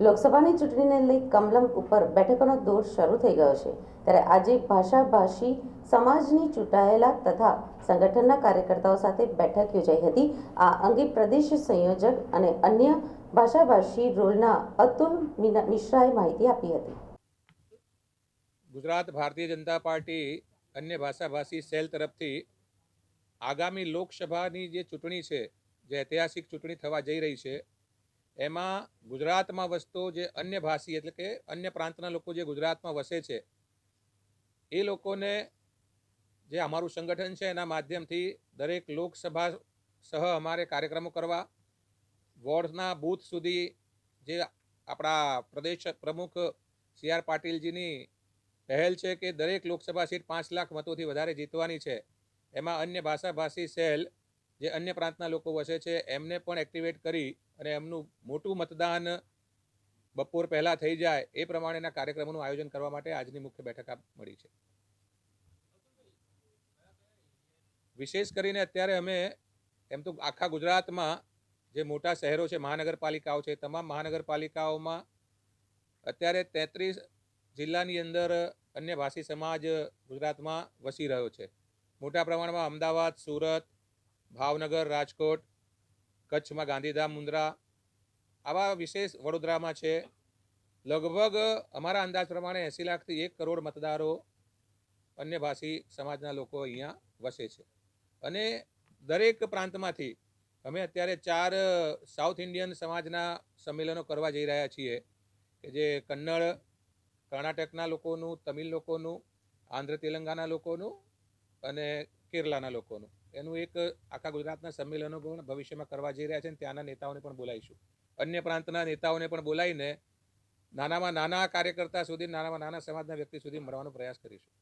લોકસભાની ચૂંટણીને લઈ કમલમ ઉપર બેઠકોનો દોર શરૂ થઈ ગયો છે. ત્યારે આજે ભાષાભાષી સમાજની ચૂંટાયેલા તથા સંગઠનના કાર્યકર્તાઓ સાથે બેઠક યોજાઈ હતી. આ અંગે પ્રદેશ સંયોજક અને અન્ય ભાષાભાષી રોલના અતુલ મિશ્રાએ માહિતી આપી હતી. ગુજરાત ભારતીય જનતા પાર્ટી અન્ય ભાષાભાષી સેલ તરફથી આગામી લોકસભાની જે ચૂંટણી છે, જે ઐતિહાસિક ચૂંટણી થવા જઈ રહી છે એમાં ગુજરાતમાં વસતો જે અન્ય ભાષી એટલે કે અન્ય પ્રાંતના લોકો જે ગુજરાતમાં વસે છે, એ લોકોને જે અમારું સંગઠન છે એના માધ્યમથી દરેક લોકસભા સહ અમારે કાર્યક્રમો કરવા, વોર્ડના બૂથ સુધી જે આપણા પ્રદેશ પ્રમુખ સી આર પાટીલજીની પહેલ છે કે દરેક લોકસભા સીટ પાંચ લાખ મતોથી વધારે જીતવાની છે, એમાં અન્ય ભાષાભાષી સેલ જે અન્ય પ્રાંતના લોકો વસે છે, એમને પણ એક્ટિવેટ કરી અને એમનું મોટું મતદાન બપોર પહેલાં થઈ જાય એ પ્રમાણેના કાર્યક્રમોનું આયોજન કરવા માટે આજની મુખ્ય બેઠક મળી છે. વિશેષ કરીને અત્યારે અમે એમ તો આખા ગુજરાતમાં જે મોટા શહેરો છે, મહાનગરપાલિકાઓ છે તમામ મહાનગરપાલિકાઓમાં અત્યારે તેત્રીસ જિલ્લાની અંદર અન્ય ભાષી સમાજ ગુજરાતમાં વસી રહ્યો છે. મોટા પ્રમાણમાં અમદાવાદ, સુરત ભાવનગર, રાજકોટ, કચ્છમાં ગાંધીધામ, મુન્દ્રા, આવા વિશેષ વડોદરામાં છે. લગભગ અમારા અંદાજ પ્રમાણે એંસી લાખથી એક કરોડ મતદારો અન્ય ભાષી સમાજના લોકો અહીંયા વસે છે. અને દરેક પ્રાંતમાંથી અમે અત્યારે ચાર સાઉથ ઇન્ડિયન સમાજના સંમેલનો કરવા જઈ રહ્યા છીએ, કે જે કન્નડ, કર્ણાટકના લોકોનું, તમિલ લોકોનું, આંધ્ર તેલંગાના લોકોનું અને કેરલાના લોકોનું. એનું એક આખા ગુજરાતના સંમેલનો પણ ભવિષ્યમાં કરવા જઈ રહ્યા છે અને ત્યાંના નેતાઓને પણ બોલાવીશું. અન્ય પ્રાંતના નેતાઓને પણ બોલાવીને નાનામાં નાના કાર્યકર્તા સુધી, નાનામાં નાના સમાજના વ્યક્તિ સુધી મળવાનો પ્રયાસ કરીશું.